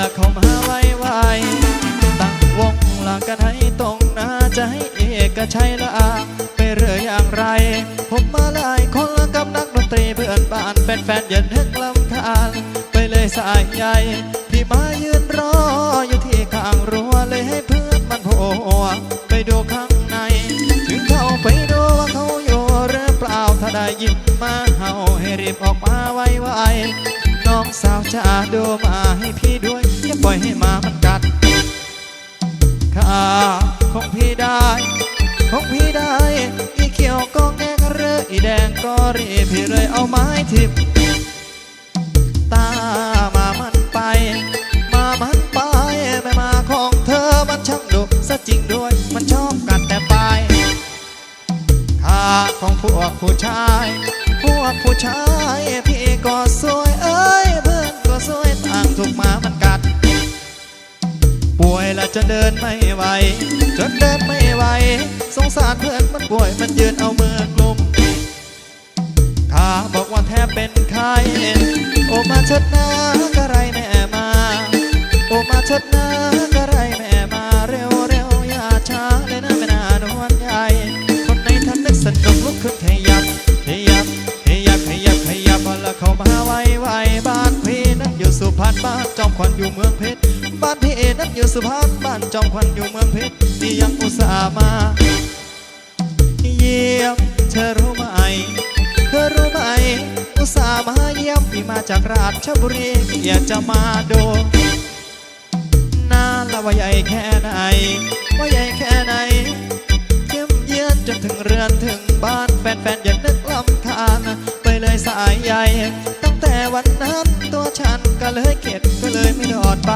ละเขามาไว้ไวตั้งวงละกันให้ตรงหน้าจะให้เอกชัยละอาไปเรื่อยอย่างไร ผมมาหลายคนละกับนักดนตรีเพื่อนบ้านแฟนๆอย่นเฮกลำคาญไปเลยสายใหญ่พี่มายืนรออยู่ที่ข้างรั้วเลยให้เพื่อนมันโผล่ไปดูข้างใน ถึงเขาไปดูว่าเขาอยู่หรือเปล่าถ้าได้ยินมาเฮาให้รีบออกมาไว้ไวน้องสาวจะดูมาให้พี่ด้วย ปล่อยให้หมามันกัดข้าของพี่ได้ของพี่ได้อีเขียวก็แงกเรืออีแดงก็รีพี่เลยเอาไม้ทิบตามามันไป มามันไปไม่มาของเธอมันช่างดุซะจริงด้วยมันชอบกัดแต่ปลายข้าของพวกผู้ชายพวกผู้ชายพี่ก็สวยเอ้ยเพื่อนก็สวยต่างถูกหมา จะเดินไม่ไหวจนเดินไม่ไหวสงสารเพื่อนมันป่วยมันยืนเอามือกลุ่มขาบอกว่าแทบเป็นไข้โอมาเชิดหน้ากระไรแม่มา โอมาเชิดหน้ากระไรแม่มาเร็วเร็วอย่าช้าเลยนะแม่นานวลใหญ่คนในทันนึกสนุกลุกขึ้นขยับขยับขยับขยับขยับแล้วเข้ามาไวไวบ้านพี่นั้นอยู่สุพรรณบ้านจอมขวัญอยู่เมืองเพชร บ้านพี่เอนั้นอยู่สุพรรณบ้านจอมขวัญอยู่เมืองเพชรนี่ยังอุตส่าห์มา เยี่ยมเธอรู้ไหม เธอรู้ไหม อุตส่าห์มาเยี่ยมพี่มาจากราชบุรีอยากจะมาดูนานละว่าใหญ่แค่ไหน ว่าใหญ่แค่ไหนเยี่ยมเยียนจนถึงเรือนถึงบ้านแฟนๆอย่านึกลำคาญไปเลยสายใหญ่ตั้งแต่วันนั้นตัวฉันก็เลยเข็ดก็เลยไม่ดอดไป